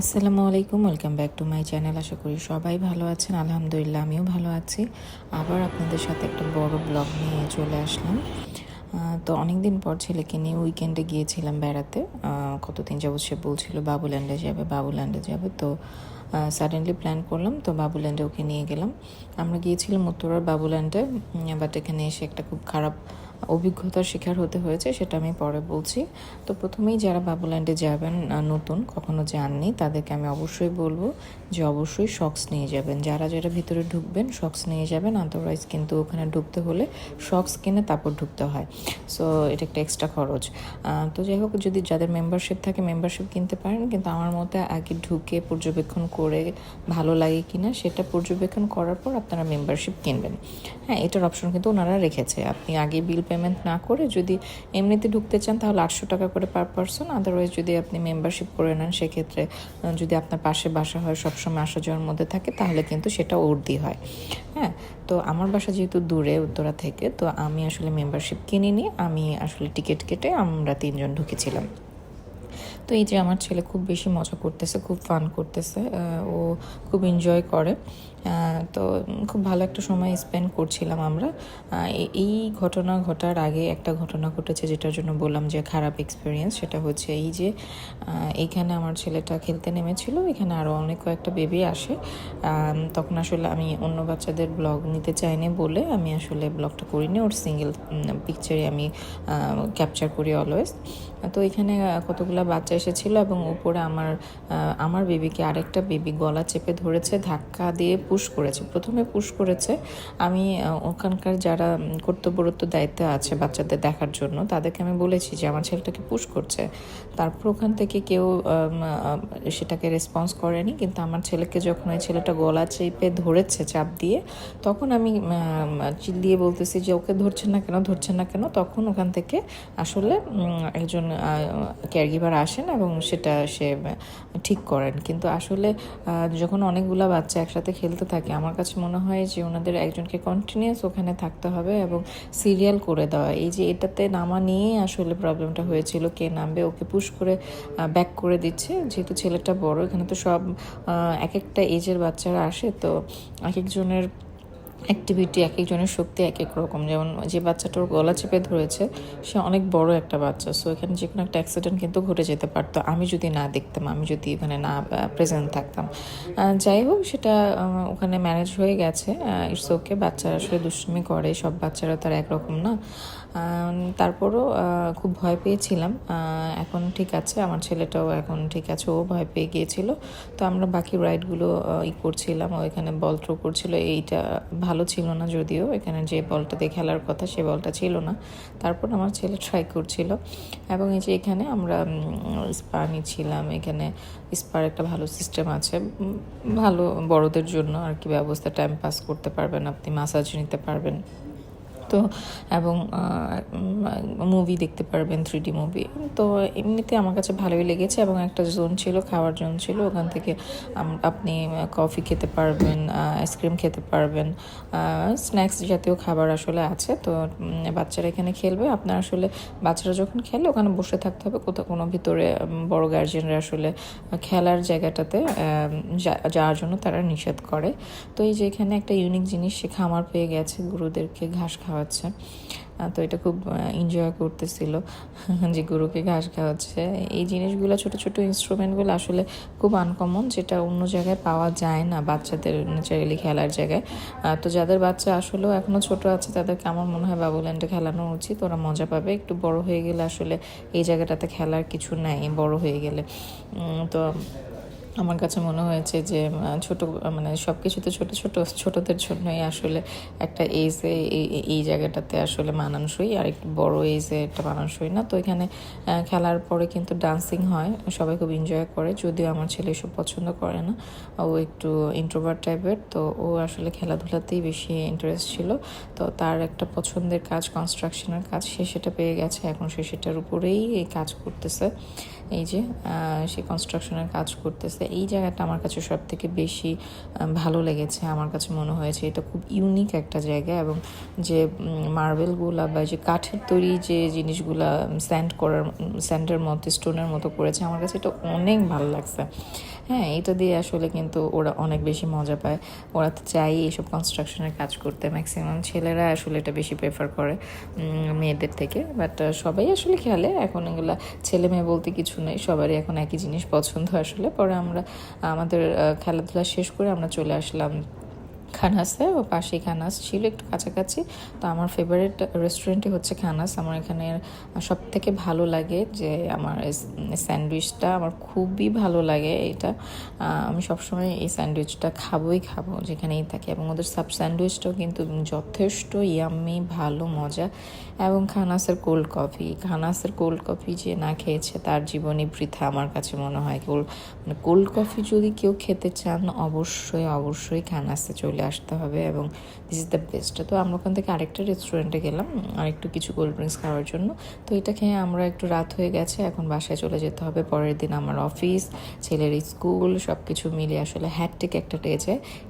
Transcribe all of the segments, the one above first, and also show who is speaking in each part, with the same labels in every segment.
Speaker 1: আসসালামু আলাইকুম, welcome back to my channel. আশা করি সবাই ভালো আছেন। আলহামদুলিল্লাহ, আমিও ভালো আছি। আবার আপনাদের সাথে একটা বড় ব্লগ নিয়ে চলে আসলাম। তো অনেক দিন পর ছেলেকে নিয়ে উইকেন্ডে গিয়েছিলাম বেড়াতে। কতদিন যাবত সে বলছিল, বাবুল্যান্ডে যাবে বাবুল্যান্ডে যাবে। তো সাডেনলি প্ল্যান করলাম, তো বাবুল্যান্ডে ওকে নিয়ে গেলাম। আমরা গিয়েছিলাম উত্তরার বাবুল্যান্ডে বাট এখানে এসে একটা খুব খারাপ অভিজ্ঞতার শিকার হতে হয়েছে, সেটা আমি পরে বলছি। তো প্রথমেই যারা বাবুল্যান্ডে যাবেন নতুন, কখনো যাননি, তাদেরকে আমি অবশ্যই বলব যে অবশ্যই শক্স নিয়ে যাবেন। যারা যারা ভিতরে ঢুকবেন শক্স নিয়ে যাবেন আদারওয়াইজ কিন্তু ওখানে ঢুকতে হলে শক্স কিনে তারপর ঢুকতে হয়। সো এটা একটা এক্সট্রা খরচ। তো যাই হোক, যদি যাদের মেম্বারশিপ থাকে মেম্বারশিপ কিনতে পারেন, কিন্তু আমার মতে আগে ঢুকে পর্যবেক্ষণ করে ভালো লাগে কি না সেটা পর্যবেক্ষণ করার পর আপনারা মেম্বারশিপ কিনবেন। হ্যাঁ এটার অপশন কিন্তু ওনারা রেখেছে। আপনি আগে বিল পেমেন্ট না করে যদি এমনিতে ঢুকতে চান তাহলে আটশো টাকা করে পার পারসন আদারওয়াইজ যদি আপনি মেম্বারশিপ করে নেন, সেক্ষেত্রে যদি আপনার পাশে বাসা হয়, সবসময় আসা যাওয়ার মধ্যে থাকে, তাহলে কিন্তু সেটা অর্দি হয়। হ্যাঁ তো আমার বাসা যেহেতু দূরে উত্তরা থেকে, তো আমি আসলে মেম্বারশিপ কিনিনি, আমি আসলে টিকিট কেটে আমরা তিনজন ঢুকেছিলাম। তো এই যে আমার ছেলে খুব বেশি মজা করতেছে খুব ফান করতেছে ও খুব এনজয় করে। তো খুব ভালো একটা সময় স্পেন্ড করছিলাম আমরা। এই ঘটনা ঘটার আগে একটা ঘটনা ঘটেছে যেটার জন্য বললাম যে খারাপ এক্সপিরিয়েন্স সেটা হচ্ছে এই যে আহ, এইখানে আমার ছেলেটা খেলতে নেমেছিল এখানে আরও অনেক কয়েকটা বেবি আসে। তখন আসলে আমি অন্য বাচ্চাদের ব্লগ নিতে চাইনি বলে আমি আসলে ব্লগটা করিনি ওর সিঙ্গেল পিকচারে আমি ক্যাপচার করি অলওয়েজ তো এখানে কতগুলো বাচ্চা এসেছিল এবং উপরে আমার আমার বেবিকে আরেকটা বেবি গলা চেপে ধরেছে, ধাক্কা দিয়ে পুশ করেছে। প্রথমে পুশ করেছে। আমি ওখানকার যারা কর্তব্যরত দায়িত্বে আছে বাচ্চাদের দেখার জন্য, তাদেরকে আমি বলেছি যে আমার ছেলেটাকে পুশ করছে। তারপর ওখান থেকে কেউ সেটাকে রেসপন্স করেনি, কিন্তু আমার ছেলেকে যখন ওই ছেলেটা গলা চেপে ধরেছে, চাপ দিয়ে, তখন আমি চিল্লিয়ে বলতেছি যে ওকে ধরছে না কেন, ধরছেন না কেন, তখন ওখান থেকে আসলে একজন কেয়ারগিভার আসেন এবং সেটা সে ঠিক করেন। কিন্তু আসলে যখন অনেকগুলা বাচ্চা একসাথে খেলতে থাকে, আমার কাছে মনে হয় যে ওনাদের একজনকে কন্টিনিউয়াস ওখানে থাকতে হবে এবং সিরিয়াল করে দেওয়া। এই যে এটাতে নামা নিয়েই আসলে প্রবলেমটা হয়েছিল, কে নামবে, ওকে পুশ করে ব্যাক করে দিচ্ছে। যেহেতু ছেলেটা বড়, এখানে তো সব এক একটা এজের বাচ্চারা আসে, তো এক একজনের অ্যাক্টিভিটি এক একজনের শক্তি এক এক রকম। যেমন যে বাচ্চাটার গলা চেপে ধরেছে, সে অনেক বড় একটা বাচ্চা সো এখানে যে কোনো একটা অ্যাক্সিডেন্ট কিন্তু ঘটে যেতে পারতো। আমি যদি না দেখতাম, আমি যদি ওখানে না প্রেজেন্ট থাকতাম। যাই হোক, সেটা ওখানে ম্যানেজ হয়ে গেছে। ইটস ওকে বাচ্চারা আসলে দুষ্টুমি করে, সব বাচ্চারা তার একরকম না। তারপরও খুব ভয় পেয়েছিলাম। এখন ঠিক আছে, আমার ছেলেটাও এখন ঠিক আছে, ও ভয় পেয়ে গিয়েছিল। তো আমরা বাকি রাইডগুলো ই করছিলাম, ও এখানে বল থ্রো করছিল, এইটা ভালো ছিল না যদিও, এখানে যে বলটা দিয়ে খেলার কথা সে বলটা ছিল না। তারপর আমার ছেলে ট্রাই করছিল। এবং এই যে এখানে আমরা স্পা নিচ্ছিলাম এখানে স্পার একটা ভালো সিস্টেম আছে। ভালো বড়দের জন্য আর কি ব্যবস্থা টাইম পাস করতে পারবেন, আপনি মাসাজ নিতে পারবেন। তো, এবং মুভি দেখতে পারবেন থ্রি ডি মুভি তো এমনিতে আমার কাছে ভালোই লেগেছে, এবং একটা জোন ছিল, খাওয়ার জোন ছিল। ওখান থেকে আপনি কফি খেতে পারবেন আইসক্রিম খেতে পারবেন। স্ন্যাক্স জাতীয় খাবার আসলে আছে। তো বাচ্চারা এখানে খেলবে। আপনার আসলে, বাচ্চারা যখন খেলে, ওখানে বসে থাকতে হবে। কোথাও কোনো ভিতরে বড় গার্জিয়ানরা আসলে খেলার জায়গাটাতে যাওয়ার জন্য তারা নিষেধ করে। তো এই যে এখানে একটা ইউনিক জিনিস, সে খামার পেয়ে গেছে। গুরুদেরকে ঘাস খাওয়াচ্ছে। তো এটা খুব এনজয় করতেছিল যে গরুকে ঘাস খাওয়াচ্ছে। এই জিনিসগুলো ছোট ছোট ইনস্ট্রুমেন্টগুলো আসলে খুব আনকমন যেটা অন্য জায়গায় পাওয়া যায় না বাচ্চাদের ন্যাচারালি খেলার জায়গায়। তো যাদের বাচ্চা আসলেও এখনও ছোট আছে, তাদেরকে আমার মনে হয় বাবুল্যান্ডে খেলানো উচিত। ওরা মজা পাবে। একটু বড় হয়ে গেলে আসলে এই জায়গাটাতে খেলার কিছু নাই, বড় হয়ে গেলে। তো আমার কাছে মনে হয়েছে যে ছোট মানে সব কিছুতে ছোট ছোট, ছোটদের জন্যই আসলে একটা এজে এই জায়গাটাতে আসলে মানানসই। আর একটু বড় এজে একটা মানানসই না। তো এখানে খেলার পরে কিন্তু ডান্সিং হয়। সবাই খুব এনজয় করে। যদিও আমার ছেলে এসব পছন্দ করে না। ও একটু ইন্ট্রোভার টাইপের তো ও আসলে খেলাধুলাতেই বেশি ইন্টারেস্ট ছিল। তো তার একটা পছন্দের কাজ কনস্ট্রাকশনের কাজ, সে সেটা পেয়ে গেছে। এখন সে সেটার উপরেই এই কাজ করতেছে। এই যে সে কনস্ট্রাকশনের কাজ করতেছে। এই জায়গাটা আমার কাছে সব থেকে বেশি ভালো লেগেছে, আমার কাছে মনে হয়েছে। এটা খুব ইউনিক একটা জায়গা এবং যে মার্বেলগুলা বা যে কাঠের তৈরি যে জিনিসগুলা স্যান্ড করার স্যান্ডের মতো স্টোনের মতো করেছে, আমার কাছে এটা অনেক ভালো লাগছে। হ্যাঁ এটা দিয়ে আসলে কিন্তু ওরা অনেক বেশি মজা পায়। ওরা তো চাই এইসব কনস্ট্রাকশনের কাজ করতে। ম্যাক্সিমাম ছেলেরা আসলে এটা বেশি প্রেফার করে মেয়েদের থেকে। বাট সবাই আসলে খেলে। এখন এগুলো ছেলে মেয়ে বলতে কিছু নেই। সবারই এখন একই জিনিস পছন্দ আসলে। পরে আমরা, আমাদের খেলাধুলা শেষ করে আমরা চলে আসলাম খানাসে ও পাশেই খানাস ছিল, একটু কাছাকাছি। তো আমার ফেভারিট রেস্টুরেন্টই হচ্ছে খানাস। আমার এখানে সব থেকে ভালো লাগে যে আমার স্যান্ডউইচটা আমার খুবই ভালো লাগে এটা। আমি সবসময় এই স্যান্ডউইচটা খাবোই খাব, যেখানেই থাকি। এবং ওদের সাব স্যান্ডউইচটাও কিন্তু যথেষ্ট ইয়াম্মি ভালো, মজা। এবং খানাসের কোল্ড কফি খানাসের কোল্ড কফি যে না খেয়েছে তার জীবনই বৃথা আমার কাছে মনে হয়। কোল্ড মানে কোল্ড কফি যদি কেউ খেতে চান, অবশ্যই অবশ্যই খানাসে চলে আসতে হবে এবং দিস ইজ দ্য বেস্ট তো আমরা ওখান থেকে আরেকটা রেস্টুরেন্টে গেলাম আর একটু কিছু কোল্ড ড্রিঙ্কস খাওয়ার জন্য। তো এটা খেয়ে আমরা একটু রাত হয়ে গেছে, এখন বাসায় চলে যেতে হবে। পরের দিন আমার অফিস ছেলের স্কুল সব কিছু মিলিয়ে আসলে হ্যাটটিক একটা ডে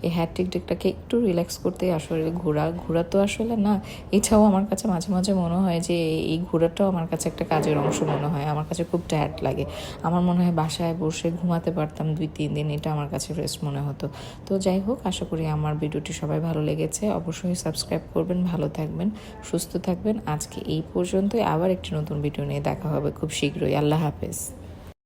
Speaker 1: এই হ্যাটটিক ডেটাকে একটু রিল্যাক্স করতে আসলে ঘোরা ঘোরা তো আসলে না এছাড়াও আমার কাছে মাঝে মাঝে মনে হয় যে এই ঘোরাটাও আমার কাছে একটা কাজের অংশ মনে হয়। আমার কাছে খুব টায়ার্ড লাগে। আমার মনে হয় বাসায় বসে ঘুমাতে পারতাম দুই, তিন দিন, এটা আমার কাছে রেস্ট মনে হতো। তো যাই হোক, আশা করি আমার ভিডিওটি সবাই ভালো লেগেছে, অবশ্যই সাবস্ক্রাইব করবেন, ভালো থাকবেন, সুস্থ থাকবেন। আজকে এই পর্যন্তই, আবার একটি নতুন ভিডিও নিয়ে দেখা হবে খুব শীঘ্রই। আল্লাহ হাফেজ।